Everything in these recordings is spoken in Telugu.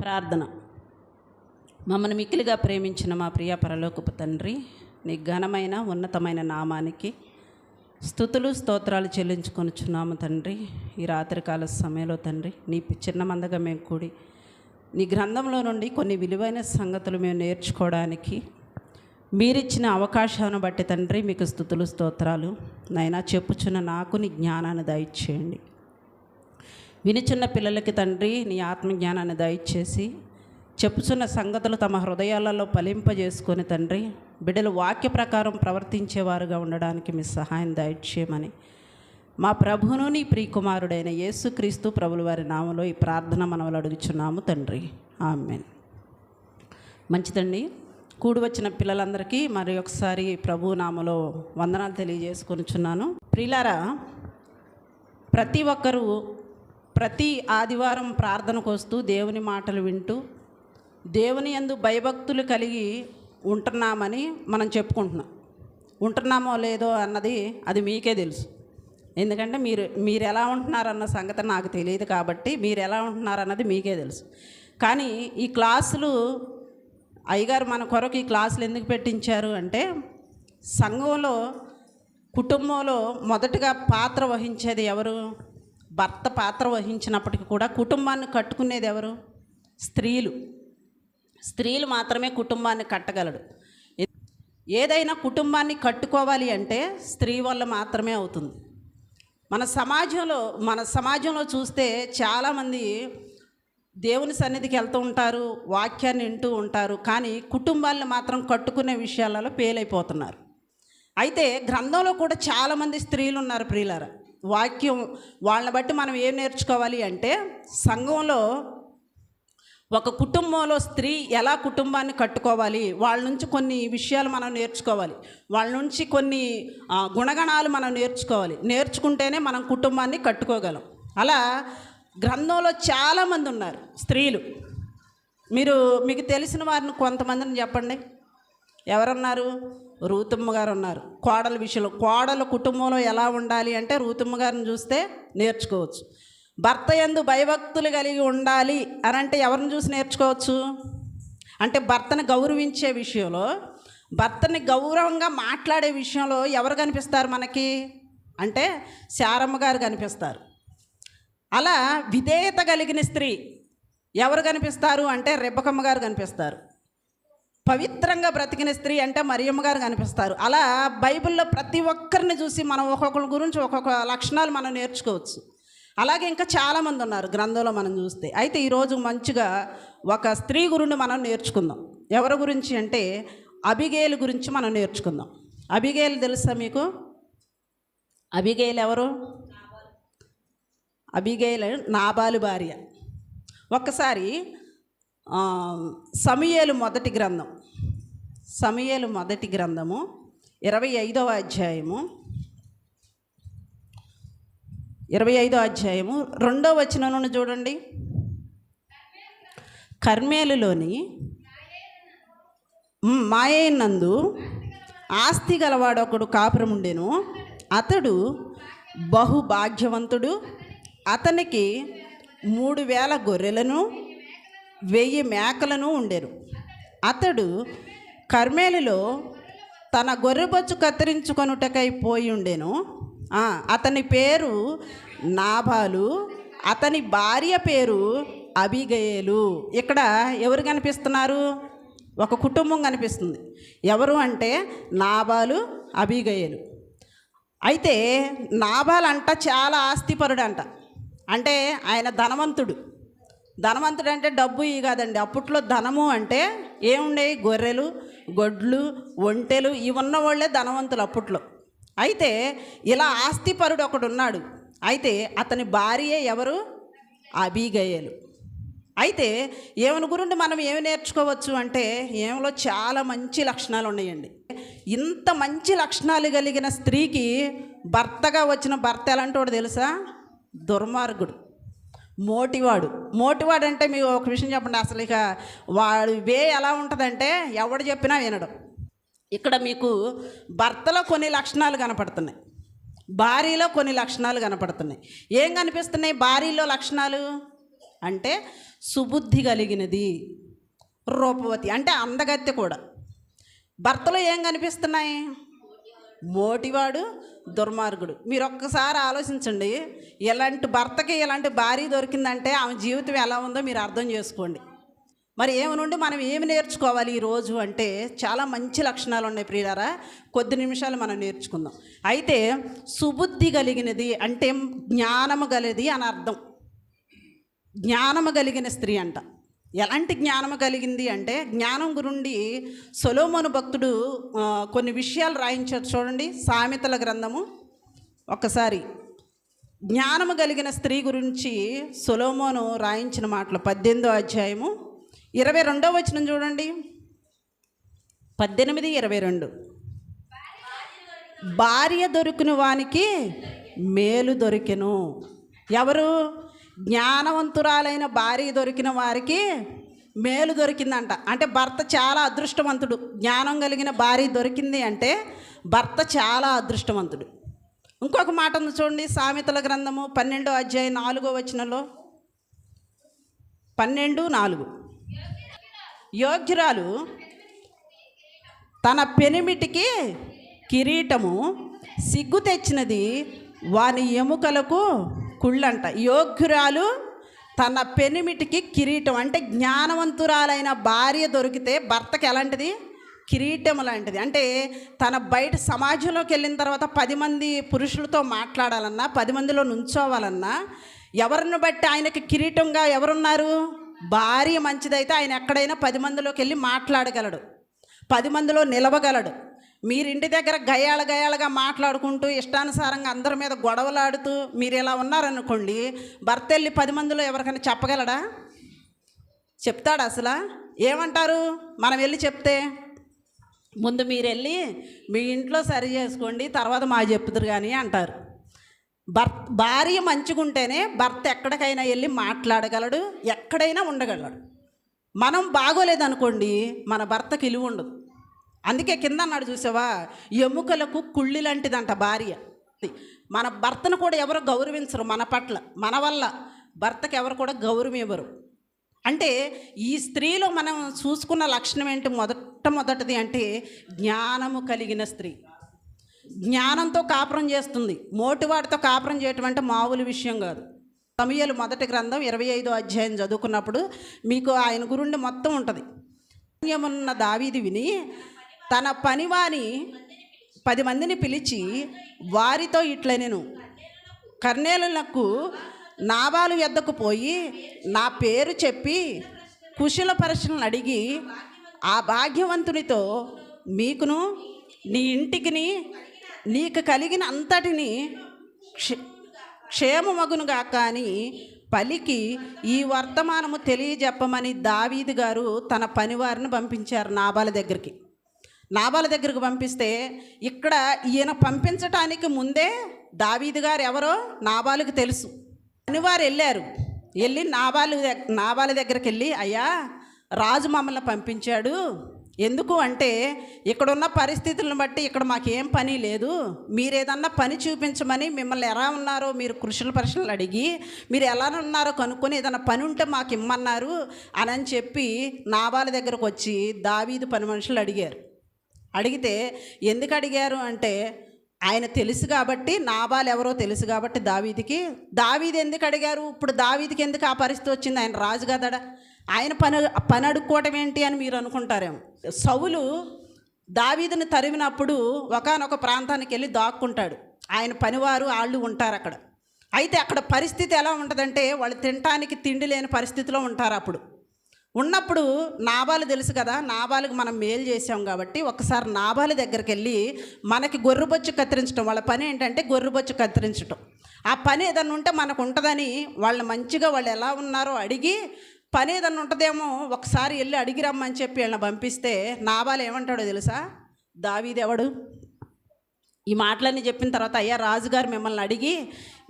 ప్రార్థన. మమ్మల్ని మిక్కిలిగా ప్రేమించిన మా ప్రియ పరలోకపు తండ్రి నీ ఘనమైన ఉన్నతమైన నామానికి స్థుతులు స్తోత్రాలు చెల్లించుకొనిచున్నాము తండ్రి. ఈ రాత్రికాల సమయంలో తండ్రి నీ చిన్న మందగా మేము కూడి నీ గ్రంథంలో నుండి కొన్ని విలువైన సంగతులు మేము నేర్చుకోవడానికి మీరిచ్చిన అవకాశాన్ని బట్టి తండ్రి మీకు స్థుతులు స్తోత్రాలు. నైనా చెప్పుచున్న నాకు నీ జ్ఞానాన్ని దయచేయండి. వినిచున్న పిల్లలకి తండ్రి నీ ఆత్మజ్ఞానాన్ని దయచేసి చెప్పుచున్న సంగతులు తమ హృదయాలలో ఫలింపజేసుకొని తండ్రి బిడ్డలు వాక్య ప్రకారం ప్రవర్తించేవారుగా ఉండడానికి మీ సహాయం దయచేయమని. మా ప్రభును నీ ప్రియకుమారుడైన యేసుక్రీస్తు ప్రభుల వారి నామలో ఈ ప్రార్థన మనవలు అడుగుచున్నాము తండ్రి. ఆమెన్. మంచిదండి కూడి వచ్చిన పిల్లలందరికీ మరి ఒకసారి ప్రభు నామలో వందనాలు తెలియజేసుకొనిచున్నాను. ప్రిలారా ప్రతి ఒక్కరూ ప్రతి ఆదివారం ప్రార్థనకు వస్తూ దేవుని మాటలు వింటూ దేవుని యందు భయభక్తులు కలిగి ఉంటున్నామని మనం చెప్పుకుంటున్నాం. ఉంటున్నామో లేదో అన్నది అది మీకే తెలుసు. ఎందుకంటే మీరు మీరు ఎలా ఉంటున్నారన్న సంగతి నాకు తెలియదు కాబట్టి మీరు ఎలా ఉంటున్నారన్నది మీకే తెలుసు. కానీ ఈ క్లాసులు అయ్యగారు మన కొరకు ఈ క్లాసులు ఎందుకు పెట్టించారు అంటే సంఘంలో కుటుంబంలో మొదటగా పాత్ర వహించేది ఎవరు? భర్త పాత్ర వహించినప్పటికీ కూడా కుటుంబాన్ని కట్టుకునేది ఎవరు? స్త్రీలు. స్త్రీలు మాత్రమే కుటుంబాన్ని కట్టగలడు. ఏదైనా కుటుంబాన్ని కట్టుకోవాలి అంటే స్త్రీ వల్ల మాత్రమే అవుతుంది. మన సమాజంలో మన సమాజంలో చూస్తే చాలామంది దేవుని సన్నిధికి వెళ్తూ ఉంటారు వాక్యాన్ని వింటూ ఉంటారు కానీ కుటుంబాలను మాత్రం కట్టుకునే విషయాలలో పేలైపోతున్నారు. అయితే గ్రంథంలో కూడా చాలామంది స్త్రీలు ఉన్నారు ప్రియులారా. వాక్యం వాళ్ళని బట్టి మనం ఏం నేర్చుకోవాలి అంటే సంఘంలో ఒక కుటుంబంలో స్త్రీ ఎలా కుటుంబాన్ని కట్టుకోవాలి? వాళ్ళ నుంచి కొన్ని విషయాలు మనం నేర్చుకోవాలి. వాళ్ళ నుంచి కొన్ని గుణగణాలు మనం నేర్చుకోవాలి. నేర్చుకుంటేనే మనం కుటుంబాన్ని కట్టుకోగలం. అలా గ్రంథంలో చాలామంది ఉన్నారు స్త్రీలు. మీరు మీకు తెలిసిన వారిని కొంతమందిని చెప్పండి. ఎవరున్నారు? రూతమ్మ గారు ఉన్నారు. కోడల విషయంలో కోడల కుటుంబంలో ఎలా ఉండాలి అంటే రూతమ్మ గారిని చూస్తే నేర్చుకోవచ్చు. భర్త ఎందు భయభక్తులు కలిగి ఉండాలి అని అంటే ఎవరిని చూసి నేర్చుకోవచ్చు? అంటే భర్తను గౌరవించే విషయంలో భర్తని గౌరవంగా మాట్లాడే విషయంలో ఎవరు కనిపిస్తారు మనకి? అంటే శారమ్మ గారు కనిపిస్తారు. అలా విధేయత కలిగిన స్త్రీ ఎవరు కనిపిస్తారు? అంటే రెబ్బకమ్మ గారు కనిపిస్తారు. పవిత్రంగా బ్రతికిన స్త్రీ అంటే మరియమ్మ గారు కనిపిస్తారు. అలా బైబిల్లో ప్రతి ఒక్కరిని చూసి మనం ఒక్కొక్కరి గురించి ఒక్కొక్క లక్షణాలు మనం నేర్చుకోవచ్చు. అలాగే ఇంకా చాలామంది ఉన్నారు గ్రంథంలో మనం చూస్తే. అయితే ఈరోజు మంచిగా ఒక స్త్రీ గురుని మనం నేర్చుకుందాం. ఎవరి గురించి అంటే అబిగేలు గురించి మనం నేర్చుకుందాం. అబిగేలు తెలుసా మీకు? అబిగేలు ఎవరు? అబిగేలు నాబాలు భార్య. ఒక్కసారి సమయలు మొదటి గ్రంథం. సమయలు మొదటి గ్రంథము ఇరవై ఐదవ అధ్యాయము. ఇరవై ఐదో అధ్యాయము రెండో వచనం నుండి చూడండి. కర్మేలులోని మాయనందు ఆస్తి గలవాడొకడు కాపురం కాపురముండెను అతడు బహు భాగ్యవంతుడు అతనికి మూడు వేల గొర్రెలను వెయ్యి మేకలను ఉండెను. అతడు కర్మేలులో తన గొర్రెబొచ్చు కత్తిరించుకొనుటకై పోయి ఉండెను. అతని పేరు నాభాలు అతని భార్య పేరు అభిగయలు ఇక్కడ ఎవరు కనిపిస్తున్నారు? ఒక కుటుంబం కనిపిస్తుంది. ఎవరు అంటే నాబాలు అభిగయలు అయితే నాబాల్ అంట చాలా ఆస్తిపరుడు అంట అంటే ఆయన ధనవంతుడు. ధనవంతుడు అంటే డబ్బు ఇవి కాదండి. అప్పట్లో ధనము అంటే ఏముండేవి? గొర్రెలు గొడ్లు ఒంటెలు ఇవి ఉన్న వాళ్ళే ధనవంతులు అప్పట్లో. అయితే ఇలా ఆస్తిపరుడు ఒకడు ఉన్నాడు. అయితే అతని భార్య ఎవరు? అబీగయ్యలు అయితే ఏమని గురించి మనం ఏమి నేర్చుకోవచ్చు అంటే ఏమిలో చాలా మంచి లక్షణాలు ఉన్నాయండి. ఇంత మంచి లక్షణాలు కలిగిన స్త్రీకి భర్తగా వచ్చిన భర్త ఎలాంటి వాడు తెలుసా? దుర్మార్గుడు. మోటివాడు. మోటివాడు అంటే మీకు ఒక విషయం చెప్పండి. అసలు ఇక వాడు వే ఎలా ఉంటుందంటే ఎవడు చెప్పినా వినడం. ఇక్కడ మీకు భర్తలో కొన్ని లక్షణాలు కనపడుతున్నాయి. భార్యలో కొన్ని లక్షణాలు కనపడుతున్నాయి. ఏం కనిపిస్తున్నాయి? భార్యలో లక్షణాలు అంటే సుబుద్ధి కలిగినది రూపవతి అంటే అందగత్తె కూడా. భర్తలో ఏం కనిపిస్తున్నాయి? మోటివాడు దుర్మార్గుడు. మీరు ఒక్కసారి ఆలోచించండి ఇలాంటి భర్తకి ఇలాంటి భార్య దొరికిందంటే ఆమె జీవితం ఎలా ఉందో మీరు అర్థం చేసుకోండి. మరి ఏమి నుండి మనం ఏమి నేర్చుకోవాలి ఈ రోజు అంటే చాలా మంచి లక్షణాలు ఉన్నాయి ప్రియారా కొద్ది నిమిషాలు మనం నేర్చుకుందాం. అయితే సుబుద్ధి కలిగినది అంటే జ్ఞానము కలిది అని అర్థం. జ్ఞానము కలిగిన స్త్రీ అంట. ఎలాంటి జ్ఞానము కలిగింది అంటే జ్ఞానం గురుండి సొలోమోను భక్తుడు కొన్ని విషయాలు రాయించారు. చూడండి సామెతల గ్రంథము ఒక్కసారి జ్ఞానము కలిగిన స్త్రీ గురించి సొలోమోను రాయించిన మాటలు పద్దెనిమిదో అధ్యాయము ఇరవై రెండో వచనం చూడండి. పద్దెనిమిది ఇరవై రెండు. భార్య దొరికిన వానికి మేలు దొరికెను. ఎవరు? జ్ఞానవంతురాలైన భార్య దొరికిన వారికి మేలు దొరికిందంట. అంటే భర్త చాలా అదృష్టవంతుడు. జ్ఞానం కలిగిన భార్య దొరికింది అంటే భర్త చాలా అదృష్టవంతుడు. ఇంకొక మాట ఉంది చూడండి సామెతల గ్రంథము పన్నెండో అధ్యాయం నాలుగో వచనంలో. పన్నెండు నాలుగు. యోగ్యురాలు తన పెనిమిటికి కిరీటము సిగ్గు తెచ్చినది వాని ఎముకలకు కుళ్ళంట. యోగ్యురాలు తన పెనిమిటికి కిరీటం అంటే జ్ఞానవంతురాలైన భార్య దొరికితే భర్తకి ఎలాంటిది? కిరీటం లాంటిది. అంటే తన బయట సమాజంలోకి వెళ్ళిన తర్వాత పది మంది పురుషులతో మాట్లాడాలన్నా పది మందిలో నుంచోవాలన్నా ఎవరిని బట్టి ఆయనకి కిరీటంగా ఎవరున్నారు? భార్య మంచిదైతే ఆయన ఎక్కడైనా పది మందిలోకి వెళ్ళి మాట్లాడగలడు. పది మందిలో నిలవగలడు. మీరు ఇంటి దగ్గర గయాల గయాలుగా మాట్లాడుకుంటూ ఇష్టానుసారంగా అందరి మీద గొడవలాడుతూ మీరు ఇలా ఉన్నారనుకోండి భర్త వెళ్ళి పది మందిలో ఎవరికైనా చెప్పగలడా? చెప్తాడు అసలు? ఏమంటారు? మనం వెళ్ళి చెప్తే? ముందు మీరు వెళ్ళి మీ ఇంట్లో సరి చేసుకోండి తర్వాత మా చెప్పుదురు కానీ అంటారు. భర్త భార్య మంచిగుంటేనే భర్త ఎక్కడికైనా వెళ్ళి మాట్లాడగలడు ఎక్కడైనా ఉండగలడు. మనం బాగోలేదనుకోండి మన భర్తకి ఇలువ ఉండదు అందుకే కింద అన్నాడు చూసావా? ఎముకలకు కుళ్ళి లాంటిదంట భార్య. మన భర్తను కూడా ఎవరు గౌరవించరు మన పట్ల మన వల్ల. భర్తకి ఎవరు కూడా గౌరవం ఇవ్వరు. అంటే ఈ స్త్రీలో మనం చూసుకున్న లక్షణం ఏంటి? మొదట మొదటిది అంటే జ్ఞానము కలిగిన స్త్రీ. జ్ఞానంతో కాపురం చేస్తుంది. మోటివాడితో కాపురం చేయటం అంటే మామూలు విషయం కాదు. సమయలు మొదటి గ్రంథం ఇరవై ఐదో అధ్యాయం చదువుకున్నప్పుడు మీకు ఆయన గురుండి మొత్తం ఉంటుంది. ఉన్న దావీది విని తన పనివాని పది మందిని పిలిచి వారితో ఇట్ల నేను. కర్నేలకు నాబాలు ఎద్దకు పోయి నా పేరు చెప్పి కుశల పరశులను అడిగి ఆ భాగ్యవంతునితో మీకును నీ ఇంటికిని నీకు కలిగిన అంతటిని క్ష క్షేమమగునుగా కానీ పలికి ఈ వర్తమానము తెలియజెప్పమని దావీదు గారు తన పనివారిని పంపించారు నాబాల దగ్గరికి. నాబాల దగ్గరకు పంపిస్తే ఇక్కడ ఈయన పంపించటానికి ముందే దావీదు గారు ఎవరో నాబాలుకు తెలుసు. పనివారు వెళ్ళారు. వెళ్ళి నాబాలు నాబాల దగ్గరికి వెళ్ళి అయ్యా రాజు మమ్మల్ని పంపించాడు. ఎందుకు అంటే ఇక్కడున్న పరిస్థితులను బట్టి ఇక్కడ మాకేం పని లేదు. మీరు ఏదన్నా పని చూపించమని మిమ్మల్ని ఎలా ఉన్నారో మీరు కృషుల ప్రశ్నలు అడిగి మీరు ఎలా ఉన్నారో కనుక్కొని ఏదైనా పని ఉంటే మాకు ఇమ్మన్నారు అని చెప్పి నాబాల దగ్గరకు వచ్చి దావీదు పని మనుషులు అడిగారు. అడిగితే ఎందుకు అడిగారు అంటే ఆయన తెలుసు కాబట్టి నాబాలు ఎవరో తెలుసు కాబట్టి దావీదికి దావీది ఎందుకు అడిగారు ఇప్పుడు దావీదికి ఎందుకు ఆ పరిస్థితి వచ్చింది? ఆయన రాజు కదడా? ఆయన పని పని అడుక్కోవటం ఏంటి? అని మీరు అనుకుంటారేమో. సౌలు దావీదుని తరిమినప్పుడు ఒకానొక ప్రాంతానికి వెళ్ళి దాక్కుంటాడు. ఆయన పనివారు వాళ్ళు ఉంటారు అక్కడ. అయితే అక్కడ పరిస్థితి ఎలా ఉంటుందంటే వాళ్ళు తినటానికి తిండి లేని పరిస్థితిలో ఉంటారు అప్పుడు. ఉన్నప్పుడు నాబాలు తెలుసు కదా నాబాలకు మనం మేలు చేసాం కాబట్టి ఒకసారి నాబాల దగ్గరికి వెళ్ళి మనకి గొర్రెబొచ్చు కత్తిరించడం వాళ్ళ పని ఏంటంటే గొర్రెబొచ్చు కత్తిరించడం ఆ పని ఏదన్నా ఉంటే మనకు ఉంటుందని వాళ్ళని మంచిగా వాళ్ళు ఎలా ఉన్నారో అడిగి పని ఏదన్నా ఉంటుందేమో ఒకసారి వెళ్ళి అడిగి రమ్మని చెప్పి వీళ్ళని పంపిస్తే నాబాలు ఏమంటాడో తెలుసా? దావీదెవడు ఈ మాటలన్నీ చెప్పిన తర్వాత అయ్యా రాజుగారు మిమ్మల్ని అడిగి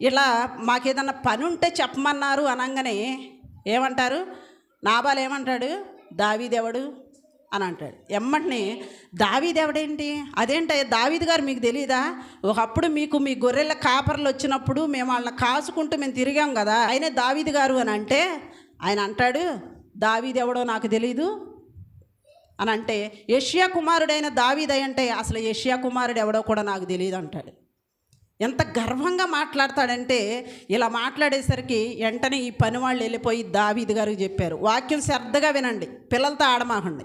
ఇలా మాకేదన్నా పని ఉంటే చెప్పమన్నారు అనగానే ఏమంటారు? నాబాలు ఏమంటాడు? దావీదెవడు? అని అంటాడు. ఎమ్మటిని దావీదెవడేంటి? అదేంటి దావీద్ గారు మీకు తెలియదా ఒకప్పుడు మీకు మీ గొర్రెల కాపర్లు వచ్చినప్పుడు మేము వాళ్ళని కాసుకుంటూ మేము తిరిగాం కదా. ఆయనే దావీద్ గారు అని అంటే ఆయన అంటాడు దావీదెవడో నాకు తెలీదు అని అంటే యష్యా కుమారుడైన దావీద్ అంటే అసలు యష్యా కుమారుడు ఎవడో కూడా నాకు తెలియదు అంటాడు. ఎంత గర్వంగా మాట్లాడతాడంటే ఇలా మాట్లాడేసరికి వెంటనే ఈ పని వాళ్ళు వెళ్ళిపోయి దావీది గారికి చెప్పారు. వాక్యం శ్రద్ధగా వినండి పిల్లలతో ఆడమాకండి.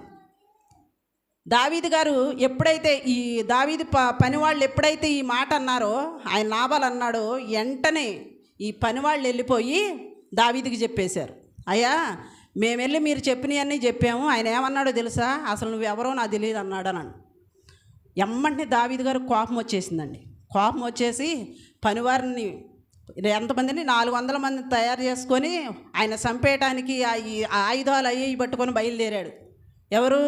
దావీది గారు ఎప్పుడైతే ఈ దావీది ప పని వాళ్ళు ఎప్పుడైతే ఈ మాట అన్నారో ఆయన నాబాలు అన్నాడో వెంటనే ఈ పని వాళ్ళు వెళ్ళిపోయి దావీదికి చెప్పేశారు. అయ్యా మేము వెళ్ళి మీరు చెప్పినవన్నీ చెప్పాము ఆయన ఏమన్నాడో తెలుసా? అసలు నువ్వెవరో నాకు తెలియదు అన్నాడు అని ఎమ్మంటే దావీది గారు కోపం వచ్చేసిందండి. కోపం వచ్చేసి పనివారిని ఎంతమందిని నాలుగు వందల మంది తయారు చేసుకొని ఆయన చంపేయటానికి ఆయుధాలు అయ్యి పట్టుకొని బయలుదేరాడు. ఎవరు?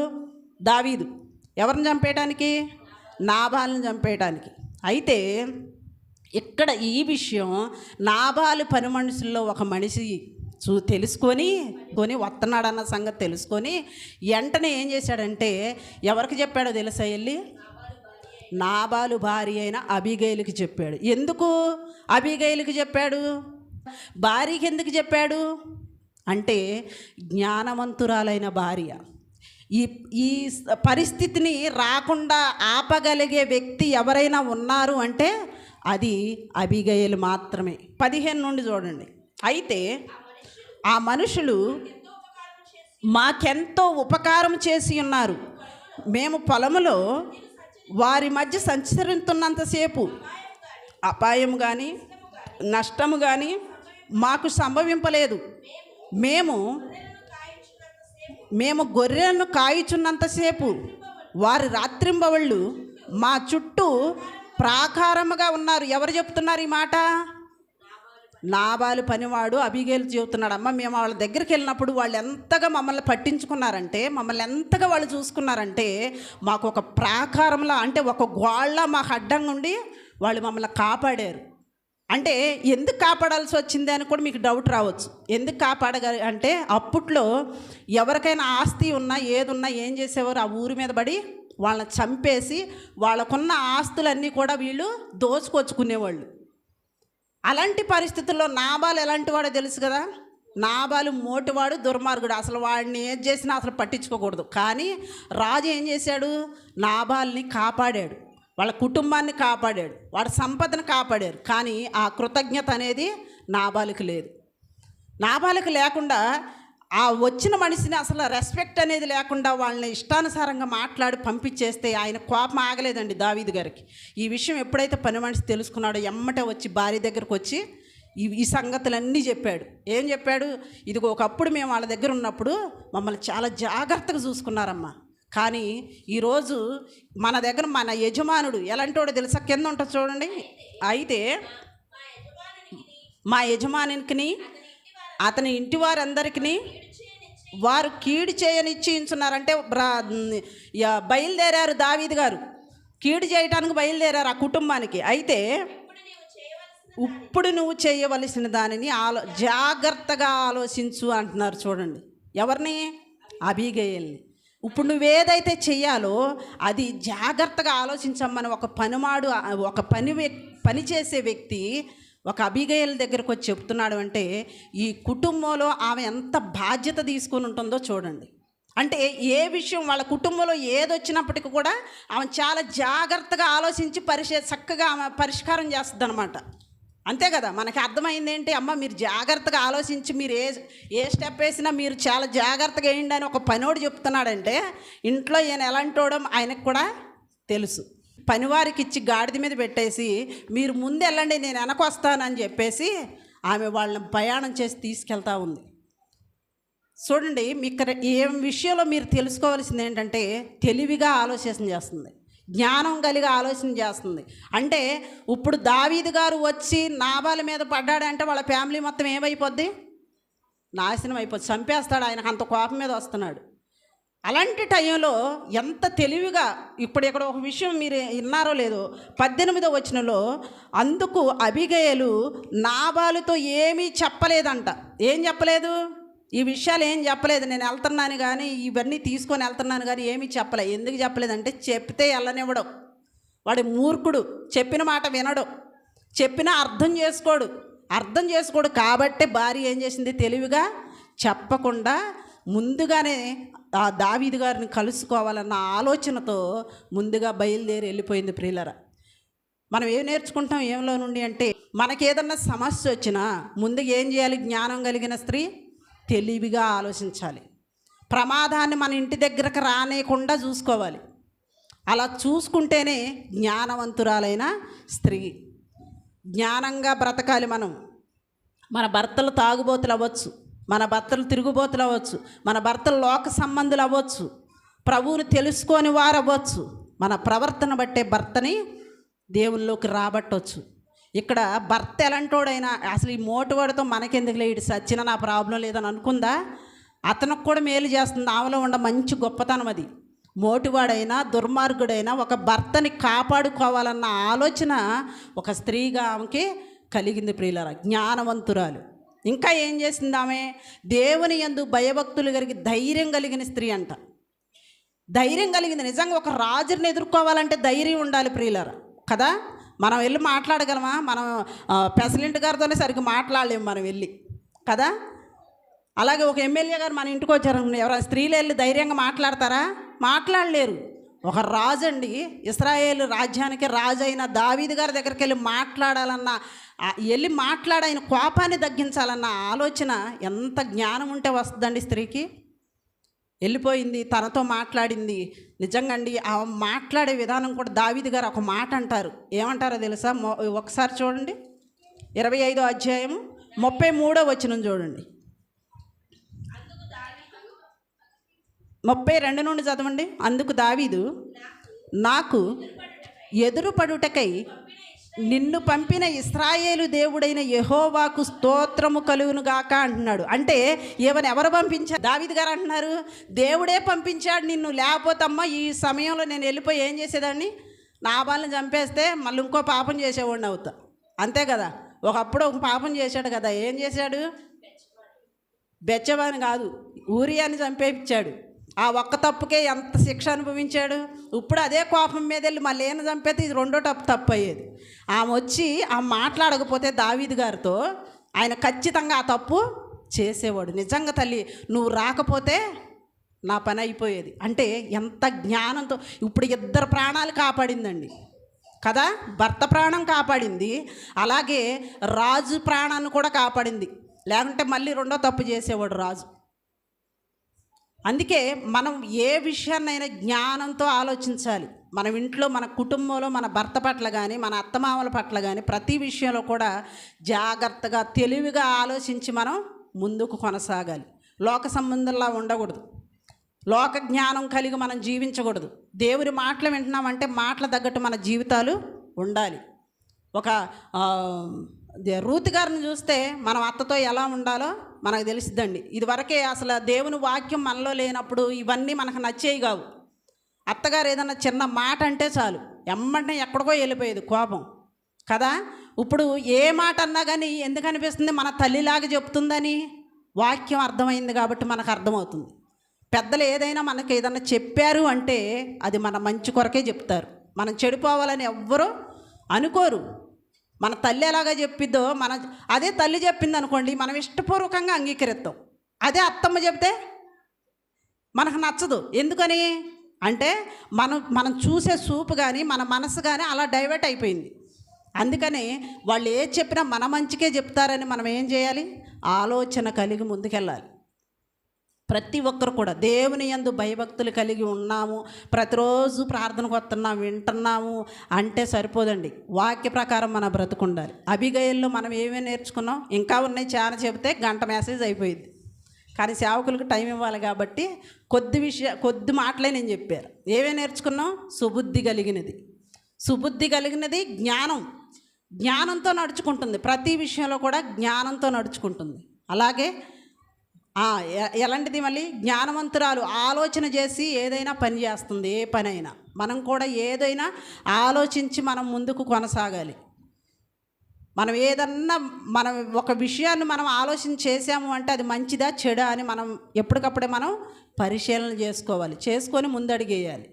దావీదు. ఎవరిని చంపేయటానికి? నాభాలను చంపేయటానికి. అయితే ఇక్కడ ఈ విషయం నాభాలు పని మనుషుల్లో ఒక మనిషి చూ తెలుసుకొని కొని వస్తున్నాడన్న సంగతి తెలుసుకొని వెంటనే ఏం చేశాడంటే ఎవరికి చెప్పాడో తెలుసా వెళ్ళి నాబాలు భార్య అయిన అబిగైలుకి చెప్పాడు. ఎందుకు అబిగైలుకి చెప్పాడు? భార్యకి ఎందుకు చెప్పాడు? అంటే జ్ఞానవంతురాలైన భార్య. ఈ ఈ పరిస్థితిని రాకుండా ఆపగలిగే వ్యక్తి ఎవరైనా ఉన్నారు అంటే అది అబిగయలు మాత్రమే. పదిహేను నుండి చూడండి. అయితే ఆ మనుషులు మాకెంతో ఉపకారం చేసి ఉన్నారు. మేము పొలములో వారి మధ్య సంచరిస్తున్నంతసేపు అపాయం కానీ నష్టము కానీ మాకు సంభవింపలేదు. మేము మేము గొర్రెలను కాయుచున్నంతసేపు వారి రాత్రింబవళ్ళు మా చుట్టూ ప్రాకారముగా ఉన్నారు. ఎవరు చెప్తున్నారు ఈ మాట? నాబాలు పనివాడు అభిగేలు చెబుతున్నాడు అమ్మ మేము వాళ్ళ దగ్గరికి వెళ్ళినప్పుడు వాళ్ళు ఎంతగా మమ్మల్ని పట్టించుకున్నారంటే మమ్మల్ని ఎంతగా వాళ్ళు చూసుకున్నారంటే మాకు ఒక ప్రాకారంలో అంటే ఒక గోళ్ళ మాకు అడ్డంగా ఉండి వాళ్ళు మమ్మల్ని కాపాడారు. అంటే ఎందుకు కాపాడాల్సి వచ్చింది అని కూడా మీకు డౌట్ రావచ్చు. ఎందుకు కాపాడగ అంటే అప్పట్లో ఎవరికైనా ఆస్తి ఉన్నా ఏదున్నా ఏం చేసేవారు? ఆ ఊరి మీద పడి వాళ్ళని చంపేసి వాళ్ళకున్న ఆస్తులన్నీ కూడా వీళ్ళు దోచుకొచ్చుకునేవాళ్ళు. అలాంటి పరిస్థితుల్లో నాబాలు ఎలాంటి వాడో తెలుసు కదా? నాబాలు మోటివాడు దుర్మార్గుడు. అసలు వాడిని ఏం చేసినా అసలు పట్టించుకోకూడదు. కానీ రాజు ఏం చేశాడు? నాబాల్ని కాపాడాడు. వాళ్ళ కుటుంబాన్ని కాపాడాడు. వాడి సంపదను కాపాడారు కానీ ఆ కృతజ్ఞత అనేది నాబాలకు లేదు. నాబాలకు లేకుండా ఆ వచ్చిన మనిషిని అసలు రెస్పెక్ట్ అనేది లేకుండా వాళ్ళని ఇష్టానుసారంగా మాట్లాడి పంపించేస్తే ఆయన కోపం ఆగలేదండి దావీదు గారికి. ఈ విషయం ఎప్పుడైతే పని మనిషి తెలుసుకున్నాడో ఎమ్మటే వచ్చి భార్య దగ్గరకు వచ్చి ఈ ఈ సంగతులన్నీ చెప్పాడు. ఏం చెప్పాడు? ఇది ఒకప్పుడు మేము వాళ్ళ దగ్గర ఉన్నప్పుడు మమ్మల్ని చాలా జాగ్రత్తగా చూసుకున్నారమ్మా. కానీ ఈరోజు మన దగ్గర మన యజమానుడు ఎలాంటి వాడు తెలుసా? కింద ఉంటుంది చూడండి. అయితే మా యజమానికి అతని ఇంటి వారందరికీ వారు కీడు చేయనిచ్చించున్నారంటే బయలుదేరారు దావీద్ గారు. కీడు చేయటానికి బయలుదేరారు ఆ కుటుంబానికి. అయితే ఇప్పుడు నువ్వు చేయవలసిన దానిని ఆలో జాగ్రత్తగా ఆలోచించు అంటున్నారు చూడండి. ఎవరిని? అభిగయల్ని ఇప్పుడు నువ్వేదైతే చెయ్యాలో అది జాగ్రత్తగా ఆలోచించమ్మని ఒక పనిమాడు ఒక పని వ్యక్- పని చేసే వ్యక్తి ఒక అభిగయల దగ్గరకు వచ్చి చెప్తున్నాడు అంటే ఈ కుటుంబంలో ఆమె ఎంత బాధ్యత తీసుకొని ఉంటుందో చూడండి. అంటే ఏ విషయం వాళ్ళ కుటుంబంలో ఏది వచ్చినప్పటికీ కూడా ఆమె చాలా జాగ్రత్తగా ఆలోచించి పరిశే చక్కగా ఆమె పరిష్కారం చేస్తుంది అనమాట అంతే కదా? మనకి అర్థమైంది ఏంటి? అమ్మ మీరు జాగ్రత్తగా ఆలోచించి మీరు ఏ ఏ స్టెప్ వేసినా మీరు చాలా జాగ్రత్తగా వేయండి అని ఒక పనోడు చెప్తున్నాడంటే ఇంట్లో ఈయన ఎలాంటోడో ఆయనకు కూడా తెలుసు. పనివారికి ఇచ్చి గాడిద మీద పెట్టేసి మీరు ముందు వెళ్ళండి నేను వెనకొస్తానని చెప్పేసి ఆమె వాళ్ళని ప్రయాణం చేసి తీసుకెళ్తా ఉంది. చూడండి మీకు ఏం విషయంలో మీరు తెలుసుకోవాల్సింది ఏంటంటే తెలివిగా ఆలోచన చేస్తుంది. జ్ఞానం కలిగి ఆలోచన చేస్తుంది. అంటే ఇప్పుడు దావీదు గారు వచ్చి నాబాల మీద పడ్డాడంటే వాళ్ళ ఫ్యామిలీ మొత్తం ఏమైపోద్ది? నాశనం అయిపోద్ది. చంపేస్తాడు ఆయనకు అంత కోపం మీద వస్తున్నాడు. అలాంటి టైంలో ఎంత తెలివిగా ఇప్పుడు ఇక్కడ ఒక విషయం మీరు విన్నారో లేదో పద్దెనిమిదో వచనంలో అందుకు అభిగయలు నాబాలుతో ఏమీ చెప్పలేదంట. ఏం చెప్పలేదు? ఈ విషయాలు ఏం చెప్పలేదు? నేను వెళ్తున్నాను కానీ ఇవన్నీ తీసుకొని వెళ్తున్నాను కానీ ఏమీ చెప్పలే. ఎందుకు చెప్పలేదంటే చెప్తే వెళ్ళనివ్వడం వాడి మూర్ఖుడు. చెప్పిన మాట వినడు. చెప్పినా అర్థం చేసుకోడు. అర్థం చేసుకోడు కాబట్టే భార్య ఏం చేసింది? తెలివిగా చెప్పకుండా ముందుగానే ఆ దావీదు గారిని కలుసుకోవాలన్న ఆలోచనతో ముందుగా బయలుదేరి వెళ్ళిపోయింది ప్రియులర. మనం ఏం నేర్చుకుంటాం ఏంలో నుండి అంటే మనకేదన్నా సమస్య వచ్చినా ముందుగా ఏం చేయాలి? జ్ఞానం కలిగిన స్త్రీ తెలివిగా ఆలోచించాలి. ప్రమాదాన్ని మన ఇంటి దగ్గరకు రానేయకుండా చూసుకోవాలి. అలా చూసుకుంటేనే జ్ఞానవంతురాలైన స్త్రీ జ్ఞానంగా బ్రతకాలి మనం. మన భర్తలు తాగుబోతులు అవ్వచ్చు. మన భర్తలు తిరుగుబోతులు అవ్వచ్చు. మన భర్తలు లోక సంబంధులు అవ్వచ్చు. ప్రభువుని తెలుసుకొని వారు అవ్వచ్చు. మన ప్రవర్తన బట్టే భర్తని దేవుల్లోకి రాబట్టవచ్చు ఇక్కడ భర్త ఎలాంటోడైనా అసలు ఈ మోటువాడితో మనకెందుకు లేడు సచ్చిన నా ప్రాబ్లం లేదని అనుకుందా? అతనికి కూడా మేలు చేస్తుంది. ఆమెలో ఉండ మంచి గొప్పతనం అది. మోటివాడైనా దుర్మార్గుడైనా ఒక భర్తని కాపాడుకోవాలన్న ఆలోచన ఒక స్త్రీగా ఆమెకి కలిగింది ప్రియులరా. జ్ఞానవంతురాలు. ఇంకా ఏం చేసింది ఆమె దేవుని యందు భయభక్తులు కలిగి ధైర్యం కలిగిన స్త్రీ అంట. ధైర్యం కలిగింది. నిజంగా ఒక రాజుని ఎదుర్కోవాలంటే ధైర్యం ఉండాలి ప్రియులరా. కదా? మనం వెళ్ళి మాట్లాడగలమా? మనం ప్రెసిడెంట్ గారితోనే సరిగ్గా మాట్లాడలేము మనం వెళ్ళి. కదా? అలాగే ఒక ఎమ్మెల్యే గారు మన ఇంటికి వచ్చారు. ఎవరైనా స్త్రీలు వెళ్ళి ధైర్యంగా మాట్లాడతారా? మాట్లాడలేరు. ఒక రాజు అండి ఇస్రాయేల్ రాజ్యానికి రాజు అయిన దావీదు గారి దగ్గరికి వెళ్ళి మాట్లాడాలన్న వెళ్ళి మాట్లాడి ఆయన కోపాన్ని తగ్గించాలన్న ఆలోచన ఎంత జ్ఞానం ఉంటే వస్తుందండి స్త్రీకి? వెళ్ళిపోయింది తనతో మాట్లాడింది. నిజంగా అండి ఆ మాట్లాడే విధానం కూడా దావీదు గారు ఒక మాట అంటారు. ఏమంటారో తెలుసా? ఒకసారి చూడండి. ఇరవై ఐదో అధ్యాయం ముప్పై మూడో వచనం చూడండి. ముప్పై రెండు నుండి చదవండి. అందుకు దావీదు నాకు ఎదురుపడుటకై నిన్ను పంపిన ఇస్రాయేలు దేవుడైన యహోవాకు స్తోత్రము కలుగును గాక అంటున్నాడు. అంటే ఏమని ఎవరు పంపించారు? దావిద్ గారు అంటున్నారు దేవుడే పంపించాడు నిన్ను లేకపోతమ్మా ఈ సమయంలో నేను వెళ్ళిపోయి ఏం చేసేదాన్ని? నా వాళ్ళని చంపేస్తే మళ్ళీ ఇంకో పాపం చేసేవాడిని అవుతా. అంతే కదా? ఒకప్పుడు ఒక పాపం చేశాడు కదా ఏం చేశాడు? బెచ్చవాని కాదు ఊరియాని చంపేపించాడు ఆ ఒక్క తప్పుకే ఎంత శిక్ష అనుభవించాడు? ఇప్పుడు అదే కోపం మీద వెళ్ళి మళ్ళీ ఏం చంపేస్తే ఇది రెండో తప్పు తప్పు అయ్యేది ఆమె వచ్చి ఆ మాట్లాడకపోతే దావీదు గారితో ఆయన ఖచ్చితంగా ఆ తప్పు చేసేవాడు. నిజంగా తల్లి నువ్వు రాకపోతే నా పని అయిపోయేది. అంటే ఎంత జ్ఞానంతో ఇప్పుడు ఇద్దరు ప్రాణాలు కాపాడిందండి. కదా? భర్త ప్రాణం కాపాడింది. అలాగే రాజు ప్రాణాన్ని కూడా కాపాడింది. లేకుంటే మళ్ళీ రెండో తప్పు చేసేవాడు రాజు. అందుకే మనం ఏ విషయాన్నైనా జ్ఞానంతో ఆలోచించాలి. మనం ఇంట్లో మన కుటుంబంలో మన భర్త పట్ల కానీ మన అత్తమామల పట్ల కానీ ప్రతి విషయంలో కూడా జాగ్రత్తగా తెలివిగా ఆలోచించి మనం ముందుకు కొనసాగాలి. లోక సంబంధంలా ఉండకూడదు. లోక జ్ఞానం కలిగి మనం జీవించకూడదు. దేవుని మాటలు వింటున్నామంటే మాటల తగ్గట్టు మన జీవితాలు ఉండాలి. ఒక ఆ, దే- గారిని చూస్తే మనం అత్తతో ఎలా ఉండాలో మనకు తెలిసిద్దండి ఇదివరకే అసలు దేవుని వాక్యం మనలో లేనప్పుడు ఇవన్నీ మనకు నచ్చేవి కావు. అత్తగారు ఏదన్నా చిన్న మాట అంటే చాలు. ఎమ్మంటే ఎక్కడికో వెళ్ళిపోయేది కోపం. కదా? ఇప్పుడు ఏ మాట అన్నా కానీ ఎందుకు అనిపిస్తుంది? మన తల్లిలాగా చెప్తుందని వాక్యం అర్థమైంది కాబట్టి మనకు అర్థమవుతుంది. పెద్దలు ఏదైనా మనకి ఏదైనా చెప్పారు అంటే అది మన మంచి కొరకే చెప్తారు. మనం చెడిపోవాలని ఎవ్వరూ అనుకోరు. మన తల్లి ఎలాగా చెప్పిద్దో మన అదే తల్లి చెప్పింది అనుకోండి మనం ఇష్టపూర్వకంగా అంగీకరిస్తాం. అదే అత్తమ్మ చెప్తే మనకు నచ్చదు. ఎందుకని? అంటే మనం మనం చూసే చూపు కానీ మన మనసు కానీ అలా డైవర్ట్ అయిపోయింది. అందుకని వాళ్ళు ఏ చెప్పినా మన మంచికే చెప్తారని మనం ఏం చేయాలి? ఆలోచన కలిగి ముందుకెళ్ళాలి. ప్రతి ఒక్కరు కూడా దేవుని యందు భయభక్తులు కలిగి ఉన్నాము. ప్రతిరోజు ప్రార్థనకు వస్తున్నాం వింటున్నాము అంటే సరిపోదండి. వాక్య ప్రకారం మన బ్రతుకుండాలి. అభిగయల్లో మనం ఏమేమి నేర్చుకున్నాం? ఇంకా ఉన్నాయి చాలా చెబితే గంట మెసేజ్ అయిపోయింది. కానీ సేవకులకు టైం ఇవ్వాలి కాబట్టి కొద్ది విషయ కొద్ది మాటలే నేను చెప్పారు. ఏమేమి నేర్చుకున్నాం? సుబుద్ధి కలిగినది. సుబుద్ధి కలిగినది జ్ఞానం. జ్ఞానంతో నడుచుకుంటుంది. ప్రతి విషయంలో కూడా జ్ఞానంతో నడుచుకుంటుంది. అలాగే ఎలాంటిది మళ్ళీ? జ్ఞానవంతురాలు ఆలోచన చేసి ఏదైనా పని చేస్తుంది ఏ పని అయినా మనం కూడా ఏదైనా ఆలోచించి మనం ముందుకు కొనసాగాలి. మనం ఏదన్నా మనం ఒక విషయాన్ని మనం ఆలోచన చేసాము అంటే అది మంచిదా చెడా అని మనం ఎప్పటికప్పుడే మనం పరిశీలన చేసుకోవాలి. చేసుకొని ముందడిగేయాలి.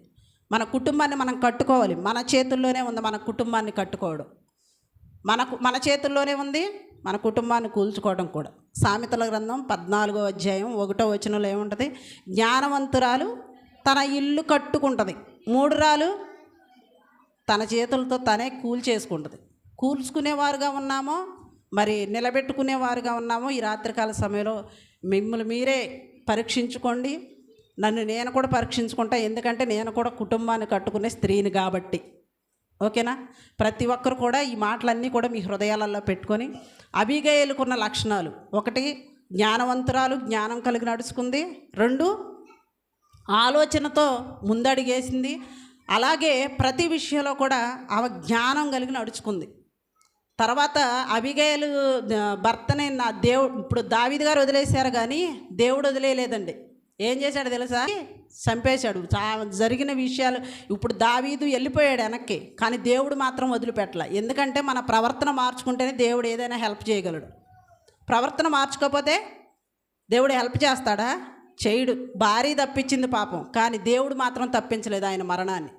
మన కుటుంబాన్ని మనం కట్టుకోవాలి. మన చేతుల్లోనే ఉంది మన కుటుంబాన్ని కట్టుకోవడం. మనకు మన చేతుల్లోనే ఉంది మన కుటుంబాన్ని కూల్చుకోవడం కూడా. సామెతల గ్రంథం పద్నాలుగో అధ్యాయం ఒకటో వచనంలో ఏముంటుంది? జ్ఞానవంతురాలు తన ఇల్లు కట్టుకుంటుంది. మూడురాలు తన చేతులతో తనే కూల్ చేసుకుంటుంది. కూల్చుకునేవారుగా ఉన్నామో మరి నిలబెట్టుకునేవారుగా ఉన్నామో ఈ రాత్రికాల సమయంలో మిమ్మల్ని మీరే పరీక్షించుకోండి. నన్ను నేను కూడా పరీక్షించుకుంటా. ఎందుకంటే నేను కూడా కుటుంబాన్ని కట్టుకునే స్త్రీని కాబట్టి. ఓకేనా? ప్రతి ఒక్కరు కూడా ఈ మాటలన్నీ కూడా మీ హృదయాలలో పెట్టుకొని అభిగయలుకున్న లక్షణాలు. ఒకటి జ్ఞానవంతురాలు జ్ఞానం కలిగి నడుచుకుంది. రెండు ఆలోచనతో ముందడిగేసింది. అలాగే ప్రతి విషయంలో కూడా ఆమె జ్ఞానం కలిగి నడుచుకుంది. తర్వాత అభిగయలు భర్తని నా దేవుడు ఇప్పుడు దావిది గారు వదిలేశారు కానీ దేవుడు వదిలేయలేదండి. ఏం చేశాడు తెలుసా? చంపేశాడు. జరిగిన విషయాలు ఇప్పుడు దావీదు వెళ్ళిపోయాడు వెనక్కి కానీ దేవుడు మాత్రం వదిలిపెట్టలే. ఎందుకంటే మన ప్రవర్తన మార్చుకుంటేనే దేవుడు ఏదైనా హెల్ప్ చేయగలడు. ప్రవర్తన మార్చుకోకపోతే దేవుడు హెల్ప్ చేస్తాడా? చేయడు. భారీ తప్పించింది పాపం కానీ దేవుడు మాత్రం తప్పించలేదు ఆయన మరణాన్ని.